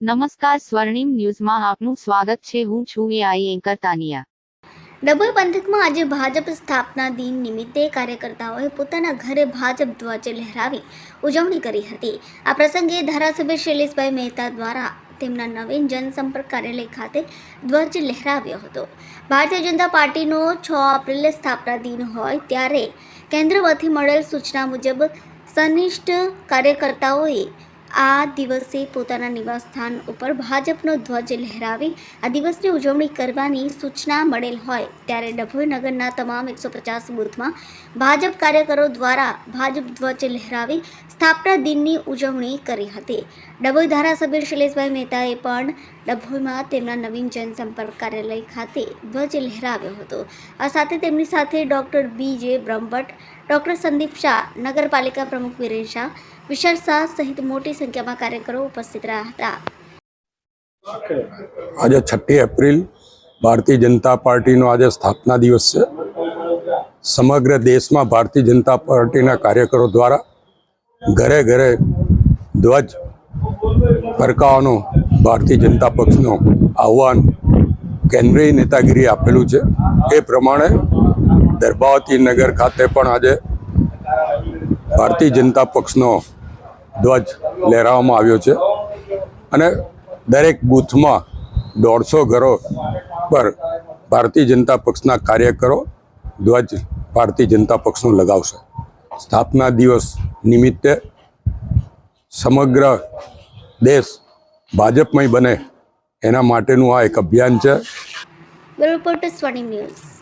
નમસ્કાર સ્વર્ણિમ ન્યૂઝમાં આપનું સ્વાગત છે. હું છું એઆઈ એન્કર તાનિયા. ડભોઈ પંથકમાં આજે ભાજપ સ્થાપના દિન નિમિત્તે કાર્યકર્તાઓએ પોતાના ઘરે ભાજપ ધ્વજ લહેરાવી ઉજવણી કરી હતી. આ પ્રસંગે ધારાસભ્ય શૈલેષભાઈ મહેતા દ્વારા તેમના નવીન જનસંપર્ક કાર્યાલય ખાતે ધ્વજ લહેરાવ્યો હતો. ભારતીય જનતા પાર્ટીનો છ એપ્રિલે સ્થાપના દિન હોય ત્યારે કેન્દ્રમાંથી મળેલ સૂચના મુજબ સનિષ્ઠ કાર્યકર્તાઓએ આ દિવસે પોતાના નિવાસસ્થાન ઉપર ભાજપનો ધ્વજ લહેરાવી આ દિવસની ઉજવણી કરવાની સૂચના મળેલ હોય ત્યારે ડભોઈ નગરના તમામ એકસો પચાસ બૂથમાં ભાજપ કાર્યકરો દ્વારા ભાજપ ધ્વજ લહેરાવી સ્થાપના દિનની ઉજવણી કરી હતી. ડભોઈ ધારાસભ્ય શૈલેષભાઈ મહેતાએ પણ ડભોઈમાં તેમના નવીન જનસંપર્ક કાર્યાલય ખાતે ધ્વજ લહેરાવ્યો હતો. આ સાથે તેમની સાથે ડૉક્ટર બી જે બ્રહ્મભટ્ટ, ડૉક્ટર સંદીપ શાહ, નગરપાલિકા પ્રમુખ વિરેન શાહ, વિશાલ શાહ સહિત મોટી સંખ્યામાં કાર્યકરો ઉપસ્થિત રહ્યા હતા. આજે છઠ્ઠી એપ્રિલ ભારતીય જનતા પાર્ટીનો આજે સ્થાપના દિવસ છે. સમગ્ર દેશમાં ભારતીય જનતા પાર્ટીના કાર્યકરો દ્વારા ઘરે ઘરે ધ્વજ ફરકાવવાનું ભારતીય જનતા પક્ષનું આહવાન કેન્દ્રીય નેતાગીરી આપેલું છે. એ પ્રમાણે દરબાવતી નગર ખાતે પણ આજે ભારતીય જનતા પક્ષનો ધ્વજ લહેરાવવામાં આવ્યો છે. અને દરેક બૂથમાં દોઢસો ઘરો પર ભારતીય જનતા પક્ષના કાર્યકરો ધ્વજ ભારતીય જનતા પક્ષનું લગાવશે. સ્થાપના દિવસ નિમિત્તે સમગ્ર દેશ ભાજપમય બને. એના માટેનું આ એક અભિયાન છે. Reporter news